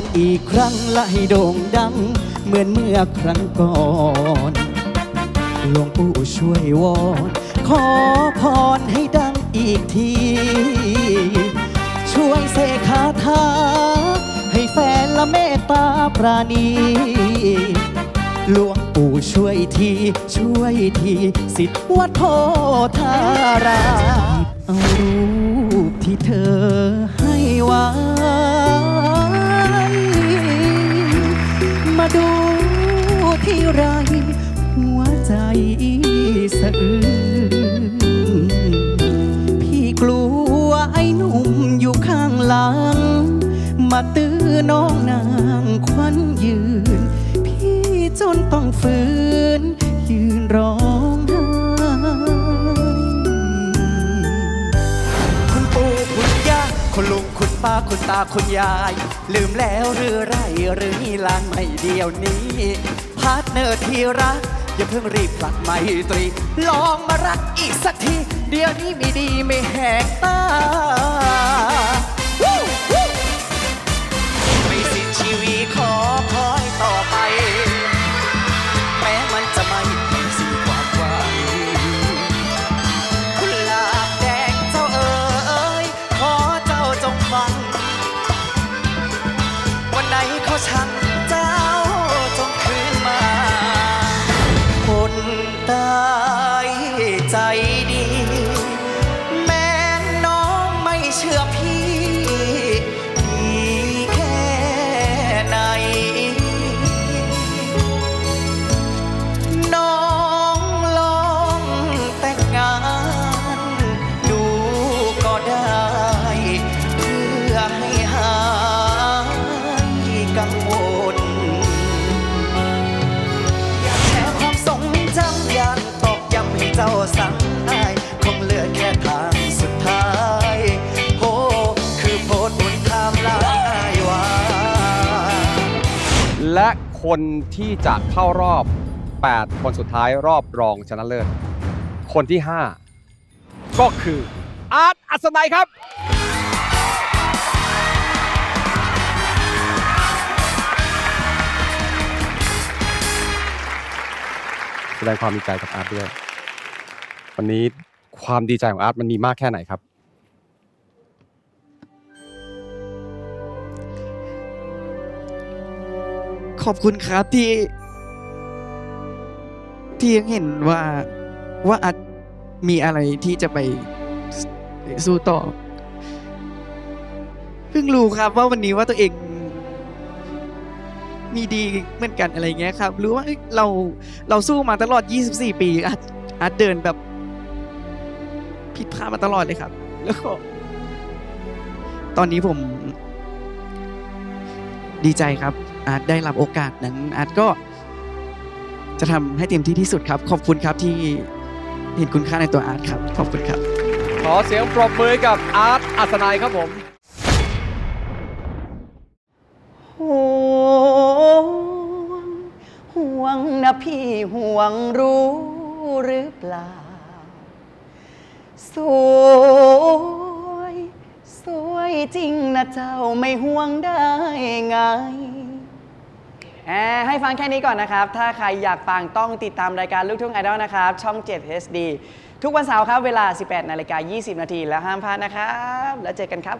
รอีกครั้งและให้โด่งดัง เหมือนเมื่อครั้งก่อนหลวงปู่ช่วยวอนขอพรให้ดังอีกที ช่วยเสกคาถาให้แฟนละเมตตาปราณีหลวงปู่ช่วยที ช่วยที สิทธิ์วัดโพธารามเอารูปที่เธอให้ไว้ มาตื้อน้องนางควันยืน พี่จนต้องฝืน ยืนร้องไห้คุณปู่คุณย่าคุณลุงคุณป้าคุณตาคุณยาย ลืมแล้วหรือไรหรือนี่ลางไม่เดียวนี้ พาร์ทเนอร์ที่รัก อย่าเพิ่งรีบผลักไมตรี ลองมารักอีกสักที เดี๋ยวนี้มีดีไม่แหกตา และคนที่จะเข้ารอบ 8 คนสุดท้ายรอบรองชนะเลิศ คนที่ 5 ก็คืออาร์ตอัศนัยครับ แสดงความดีใจกับอาร์ตด้วย วันนี้ความดีใจของอาร์ตมันมีมากแค่ไหนครับ ขอบคุณครับที่ ที่ยังเห็นว่าว่าอาจมีอะไรที่จะไปสู้ต่อ เพิ่งรู้ครับว่าวันนี้ว่าตัวเอง มีดีเหมือนกันอะไรเงี้ยครับ รู้ว่าเราเราสู้มาตลอด 24 ปีอาจอาจเดินแบบ ผิดพลาดมาตลอดเลยครับ แล้วก็ตอนนี้ผม ดีใจครับ อาร์ตได้รับโอกาสนั้นอาร์ตก็จะทำให้เต็มที่ที่สุดครับ ขอบคุณครับที่เห็นคุณค่าในตัวอาร์ตครับ ขอบคุณครับ ขอเสียงปรบมือกับอาร์ตอัศนัยครับผมห่วงห่วงนะพี่ห่วงรู้หรือเปล่า สวย สวยจริงนะเจ้าไม่ห่วงได้ไงแอบ ให้ฟังแค่นี้ก่อนนะครับ ถ้าใครอยากฟังต้องติดตามรายการลูกทุ่งไอดอลนะครับ ช่อง 7 HD ทุกวันเสาร์ครับ เวลา 18 นาฬิกา 20 นาทีแล้วห้ามพลาดนะครับ แล้วเจอกันครับ